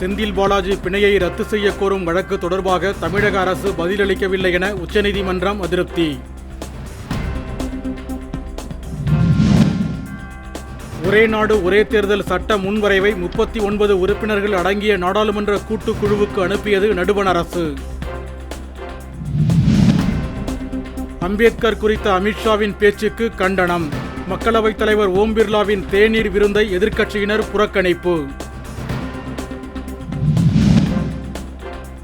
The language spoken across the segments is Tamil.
செந்தில் பாலாஜி பிணையை ரத்து செய்ய கோரும் வழக்கு தொடர்பாக தமிழக அரசு பதிலளிக்கவில்லை என உச்சநீதிமன்றம் அதிருப்தி. ஒரே நாடு ஒரே தேர்தல் சட்ட முன்வரைவை முப்பத்தி ஒன்பது உறுப்பினர்கள் அடங்கிய நாடாளுமன்ற கூட்டுக்குழுவுக்கு அனுப்பியது நடுவண் அரசு. அம்பேத்கர் குறித்த அமித்ஷாவின் பேச்சுக்கு கண்டனம். மக்களவைத் தலைவர் ஓம் பிர்லாவின் தேநீர் விருந்தை எதிர்க்கட்சியினர் புறக்கணிப்பு.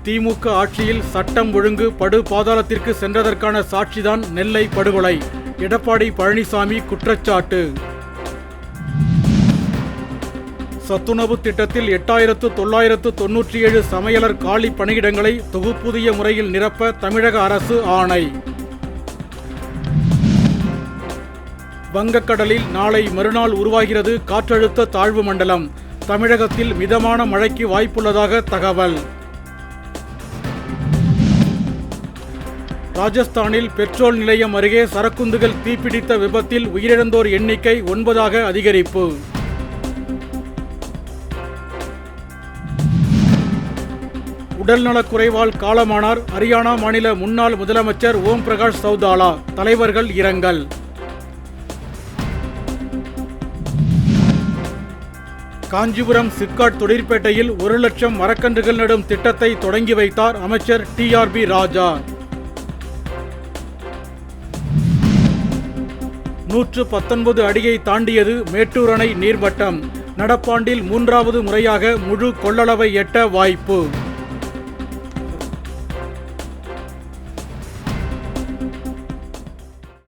திமுக ஆட்சியில் சட்டம் ஒழுங்கு படு பாதாளத்திற்கு சென்றதற்கான சாட்சிதான் நெல்லை படுகொலை. எடப்பாடி பழனிசாமி குற்றச்சாட்டு. சத்துணவு திட்டத்தில் எட்டாயிரத்து தொள்ளாயிரத்து தொன்னூற்றி ஏழு சமையலர் காலி பணியிடங்களை தொகுப்புதிய முறையில் நிரப்ப தமிழக அரசு ஆணை. வங்கக்கடலில் நாளை மறுநாள் உருவாகிறது காற்றழுத்த தாழ்வு மண்டலம். தமிழகத்தில் மிதமான மழைக்கு வாய்ப்புள்ளதாக தகவல். ராஜஸ்தானில் பெட்ரோல் நிலையம் அருகே சரக்குந்துகள் தீப்பிடித்த விபத்தில் உயிரிழந்தோர் எண்ணிக்கை ஒன்பதாக அதிகரிப்பு. உடல்நலக் குறைவால் காலமானார் ஹரியானா மாநில முன்னாள் முதலமைச்சர் ஓம் பிரகாஷ் சௌதாலா. தலைவர்கள் இரங்கல். காஞ்சிபுரம் சிப்காட் தொழிற்பேட்டையில் ஒரு லட்சம் மரக்கன்றுகள் நடும் திட்டத்தை தொடங்கி வைத்தார் அமைச்சர் டிஆர்பி ராஜா. நூற்று பத்தொன்பது அடியை தாண்டியது மேட்டூர் அணை நீர்மட்டம் நடப்பாண்டில் மூன்றாவது முறையாக முழு கொள்ளளவை எட்ட வாய்ப்பு.